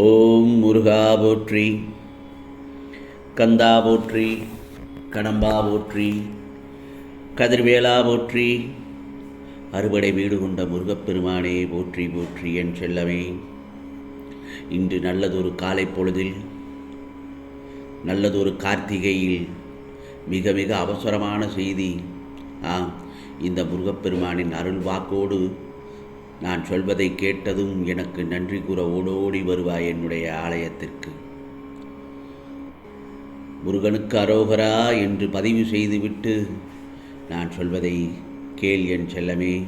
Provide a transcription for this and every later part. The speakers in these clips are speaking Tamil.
ஓம் முருகா போற்றி கந்தா போற்றி கடம்பா போற்றி கதிர்வேலா போற்றி அறுபடை வீடு கொண்ட முருகப்பெருமானே போற்றி போற்றி என் செல்லமே. இன்று நல்லதொரு காலை பொழுதில் நல்லதொரு கார்த்திகையில் மிக மிக அவசரமான செய்தி. ஆம் இந்த முருகப்பெருமானின் அருள் வாக்கோடு நான் சொல்வதை கேட்டதும் எனக்கு நன்றி கூற ஓடோடி வருவாய் என்னுடைய ஆலயத்திற்கு. முருகனுக்கு அரோகரா என்று பதிவு செய்துவிட்டு நான் சொல்வதை கேள் என் செல்லமே.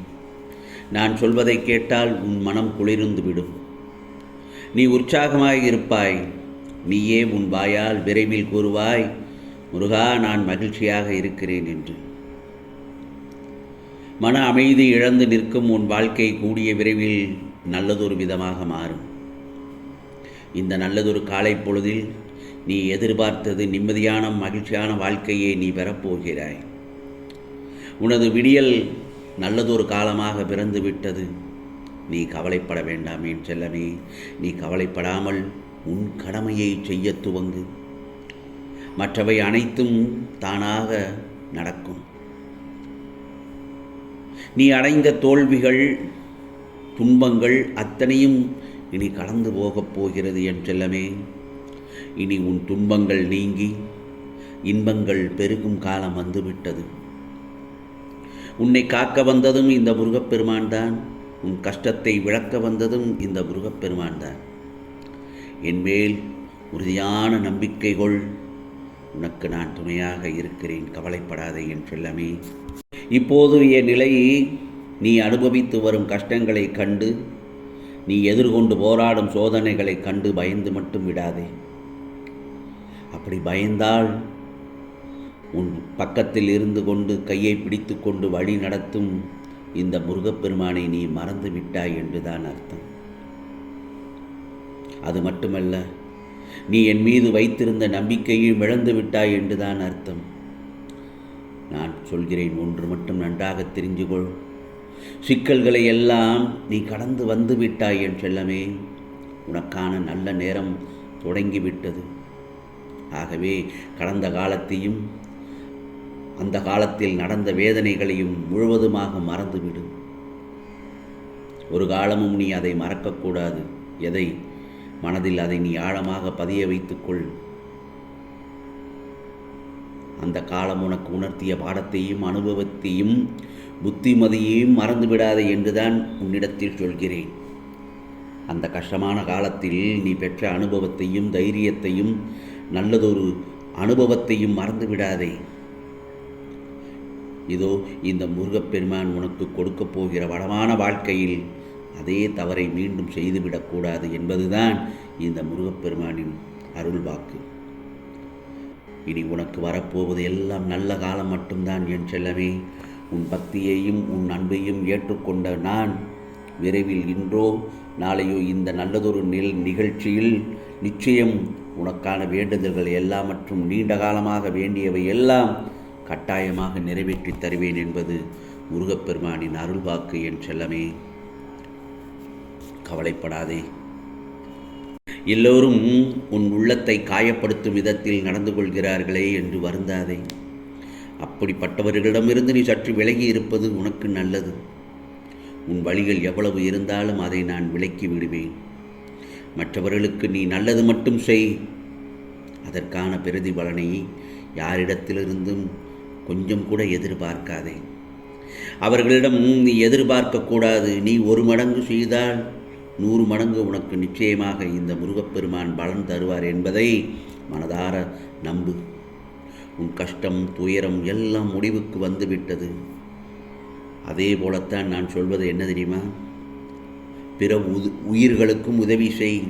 நான் சொல்வதை கேட்டால் உன் மனம் குளிர்ந்து விடும். நீ உற்சாகமாய் இருப்பாய். நீயே உன் வாயால் விரைவில் கூறுவாய் முருகா நான் மகிழ்ச்சியாக இருக்கிறேன் என்று. மன அமைதி இழந்து நிற்கும் உன் வாழ்க்கை கூடிய விரைவில் நல்லதொரு விதமாக மாறும். இந்த நல்லதொரு காலை பொழுதில் நீ எதிர்பார்த்தது நிம்மதியான மகிழ்ச்சியான வாழ்க்கையை நீ பெறப்போகிறாய். உனது விடியல் நல்லதொரு காலமாக பிறந்து விட்டது. நீ கவலைப்பட வேண்டாம் என் செல்லமே. நீ கவலைப்படாமல் உன் கடமையை செய்ய துவங்கு. மற்றவை அனைத்தும் தானாக நடக்கும். நீ அடைந்த தோல்விகள் துன்பங்கள் அத்தனையும் இனி கடந்து போகப் போகிறது என் செல்லமே. இனி உன் துன்பங்கள் நீங்கி இன்பங்கள் பெருகும் காலம் வந்துவிட்டது. உன்னை காக்க வந்ததும் இந்த முருகப்பெருமான் தான். உன் கஷ்டத்தை விளக்க வந்ததும் இந்த முருகப்பெருமான் தான். என்மேல் உறுதியான நம்பிக்கை கொள். உனக்கு நான் துணையாக இருக்கிறேன். கவலைப்படாதே என் செல்லமே. இப்போது என் நிலையை நீ அனுபவித்து வரும் கஷ்டங்களை கண்டு நீ எதிர்கொண்டு போராடும் சோதனைகளை கண்டு பயந்து மட்டும் விடாதே. அப்படி பயந்தால் உன் பக்கத்தில் இருந்து கொண்டு கையை பிடித்து கொண்டு வழி நடத்தும் இந்த முருகப்பெருமானை நீ மறந்து விட்டாய் என்றுதான் அர்த்தம். அது மட்டுமல்ல நீ என் மீது வைத்திருந்த நம்பிக்கையும் இழந்து விட்டாய் என்றுதான் அர்த்தம். நான் சொல்கிறேன் ஒன்று மட்டும் நன்றாக தெரிஞ்சு கொள் சிக்கல்களை எல்லாம் நீ கடந்து வந்து விட்டாய் என் செல்லமே. உனக்கான நல்ல நேரம் தொடங்கிவிட்டது. ஆகவே கடந்த காலத்தையும் அந்த காலத்தில் நடந்த வேதனைகளையும் முழுவதுமாக மறந்துவிடு. ஒரு காலமும் நீ அதை மறக்கக்கூடாது. எதை? மனதில் அதை நீ ஆழமாக பதிய வைத்துக்கொள். அந்த காலம் உனக்கு உணர்த்திய பாடத்தையும் அனுபவத்தையும் புத்திமதியையும் மறந்துவிடாதே என்றுதான் உன்னிடத்தில் சொல்கிறேன். அந்த கஷ்டமான காலத்தில் நீ பெற்ற அனுபவத்தையும் தைரியத்தையும் நல்லதொரு அனுபவத்தையும் மறந்துவிடாதே. இதோ இந்த முருகப்பெருமான் உனக்கு கொடுக்கப் போகிற வளமான வாழ்க்கையில் அதே தவறை மீண்டும் செய்துவிடக்கூடாது என்பதுதான் இந்த முருகப்பெருமானின் அருள் வாக்கு இனி உனக்கு வரப்போவது எல்லாம் நல்ல காலம் மட்டும்தான் என் செல்லமே. உன் பக்தியையும் உன் அன்பையும் ஏற்றுக்கொண்ட நான் விரைவில் இன்றோ நாளையோ இந்த நல்லதொரு நில் நிகழ்ச்சியில் நிச்சயம் உனக்கான வேண்டுதல்கள் எல்லாம் மற்றும் நீண்ட காலமாக வேண்டியவை எல்லாம் கட்டாயமாக நிறைவேற்றி தருவேன் என்பது முருகப்பெருமானின் அருள்வாக்கு என் செல்லமே. கவலைப்படாதே. எல்லோரும் உன் உள்ளத்தை காயப்படுத்தும் விதத்தில் நடந்து கொள்கிறார்களே என்று வருந்தாதே. அப்படிப்பட்டவர்களிடமிருந்து நீ சற்று விலகி இருப்பது உனக்கு நல்லது. உன் வழிகள் எவ்வளவு இருந்தாலும் அதை நான் விலக்கி விடுவேன். மற்றவர்களுக்கு நீ நல்லது மட்டும் செய். அதற்கான பிரதிபலனை யாரிடத்திலிருந்தும் கொஞ்சம் கூட எதிர்பார்க்காதே. அவர்களிடம் நீ எதிர்பார்க்கக்கூடாது. நீ ஒரு மடங்கு செய்தால் நூறு மடங்கு உனக்கு நிச்சயமாக இந்த முருகப்பெருமான் பலன் தருவார் என்பதை மனதார நம்பு. உன் கஷ்டம் துயரம் எல்லாம் முடிவுக்கு வந்துவிட்டது. அதே போலத்தான் நான் சொல்வது என்ன தெரியுமா? பிற உது உயிர்களுக்கும் உதவி செய்.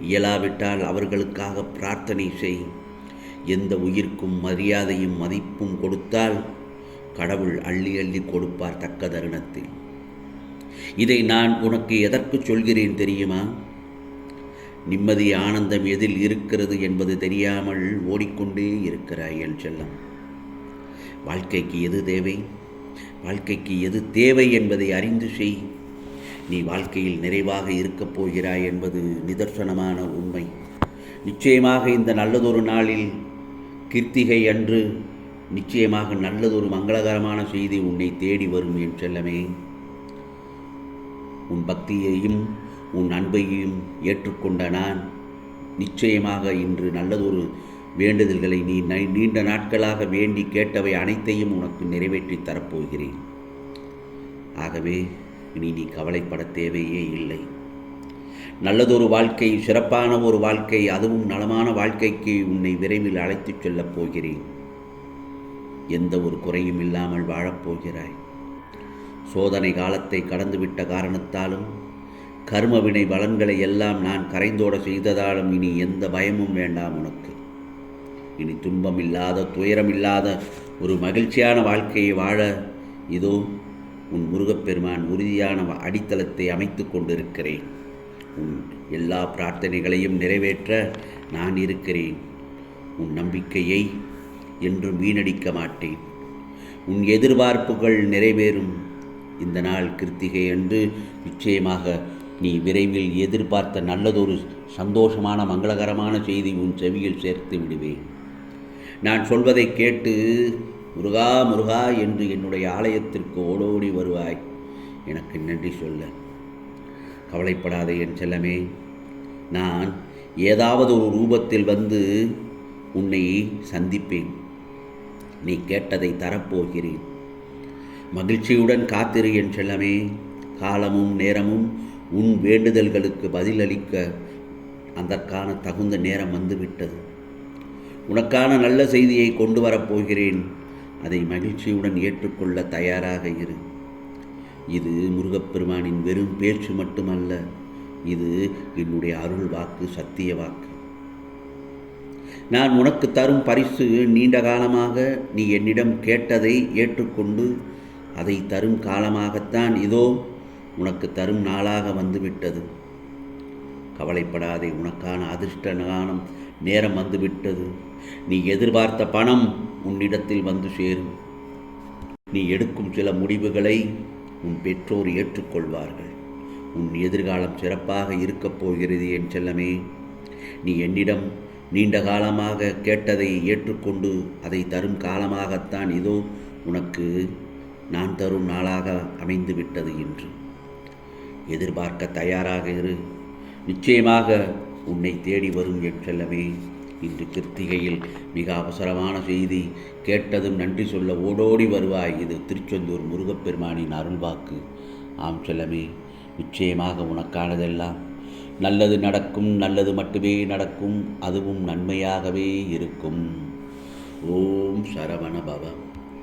இயலாவிட்டால் அவர்களுக்காக பிரார்த்தனை செய். எந்த உயிர்க்கும் மரியாதையும் மதிப்பும் கொடுத்தால் கடவுள் அள்ளி அள்ளி கொடுப்பார் தக்க தருணத்தில். இதை நான் உனக்கு எதற்கு சொல்கிறேன் தெரியுமா? நிம்மதி ஆனந்தம் எதில் இருக்கிறது என்பது தெரியாமல் ஓடிக்கொண்டே இருக்கிறாய் என் செல்லம். வாழ்க்கைக்கு எது தேவை? வாழ்க்கைக்கு எது தேவை என்பதை அறிந்து செய். நீ வாழ்க்கையில் நிறைவாக இருக்கப் போகிறாய் என்பது நிதர்சனமான உண்மை. நிச்சயமாக இந்த நல்லதொரு நாளில் கிருத்திகை அன்று நிச்சயமாக நல்லதொரு மங்களகரமான செய்தி உன்னை தேடி வரும் என் செல்லமே. உன் பக்தியையும் உன் அன்பையும் ஏற்றுக்கொண்ட நான் நிச்சயமாக இன்று நல்லதொரு வேண்டுதல்களை நீ நீண்ட நாட்களாக வேண்டி கேட்டவை அனைத்தையும் உனக்கு நிறைவேற்றி தரப்போகிறேன். ஆகவே இனி நீ கவலைப்பட தேவையே இல்லை. நல்லதொரு வாழ்க்கை சிறப்பான ஒரு வாழ்க்கை அதுவும் நலமான வாழ்க்கைக்கு உன்னை விரைவில் அழைத்துச் செல்லப் போகிறேன். எந்த ஒரு குறையும் இல்லாமல் வாழப்போகிறாய் சோதனை காலத்தை கடந்துவிட்ட காரணத்தாலும் கர்மவினை பலன்களை எல்லாம் நான் கரைந்தோட செய்ததாலும் இனி எந்த பயமும் வேண்டாம் உனக்கு. இனி துன்பம் இல்லாத துயரம் இல்லாத ஒரு மகிழ்ச்சியான வாழ்க்கையை வாழ இதோ உன் முருகப்பெருமான் உறுதியான அடித்தளத்தை அமைத்து கொண்டிருக்கிறேன். உன் எல்லா பிரார்த்தனைகளையும் நிறைவேற்ற நான் இருக்கிறேன். உன் நம்பிக்கையை என்றும் வீணடிக்க மாட்டேன். உன் எதிர்பார்ப்புகள் நிறைவேறும். இந்த நாள் கிருத்திகை என்று நிச்சயமாக நீ விரைவில் எதிர்பார்த்த நல்லதொரு சந்தோஷமான மங்களகரமான செய்தி உன் செவியில் சேர்த்து விடுவேன். நான் சொல்வதை கேட்டு முருகா முருகா என்று என்னுடைய ஆலயத்திற்கு ஓடோடி வருவாய். எனக்கு நன்றி சொல்ல. கவலைப்படாதே என் செல்லமே. நான் ஏதாவது ஒரு ரூபத்தில் வந்து உன்னை சந்திப்பேன். நீ கேட்டதை தரப்போகிறேன். மகிழ்ச்சியுடன் காத்திரு என் செல்லமே. காலமும் நேரமும் உன் வேண்டுதல்களுக்கு பதிலளிக்க அதற்கான தகுந்த நேரம் வந்துவிட்டது. உனக்கான நல்ல செய்தியை கொண்டு வரப்போகிறேன் அதை மகிழ்ச்சியுடன் ஏற்றுக்கொள்ள தயாராக இரு. இது முருகப்பெருமானின் வெறும் பேச்சு மட்டுமல்ல இது என்னுடைய அருள் வாக்கு சத்திய வாக்கு. நான் உனக்கு தரும் பரிசு நீண்ட காலமாக நீ என்னிடம் கேட்டதை ஏற்றுக்கொண்டு அதை தரும் காலமாகத்தான் இதோ உனக்கு தரும் நாளாக வந்துவிட்டது. கவலைப்படாதே உனக்கான அதிர்ஷ்ட காலம் நேரம் வந்துவிட்டது. நீ எதிர்பார்த்த பணம் உன்னிடத்தில் வந்து சேரும். நீ எடுக்கும் சில முடிவுகளை உன் பெற்றோர் ஏற்றுக்கொள்வார்கள். உன் எதிர்காலம் சிறப்பாக இருக்கப் போகிறது என் செல்லமே. நீ என்னிடம் நீண்ட காலமாக கேட்டதை ஏற்றுக்கொண்டு அதை தரும் காலமாகத்தான் இதோ உனக்கு நான் தரும் நாளாக அமைந்து விட்டது என்று. எதிர்பார்க்க தயாராக இரு. நிச்சயமாக உன்னை தேடி வரும் என்றெல்லவே இன்று கிருத்திகையில் மிக அவசரமான செய்தி கேட்டதும் நன்றி சொல்ல ஓடோடி வருவாய் இது திருச்செந்தூர் முருகப்பெருமானின் அருள்வாக்கு. ஆம் செல்லமே நிச்சயமாக உனக்கானதெல்லாம் நல்லது நடக்கும் நல்லது மட்டுமே நடக்கும் அதுவும் நன்மையாகவே இருக்கும். ஓம் சரவண பவம்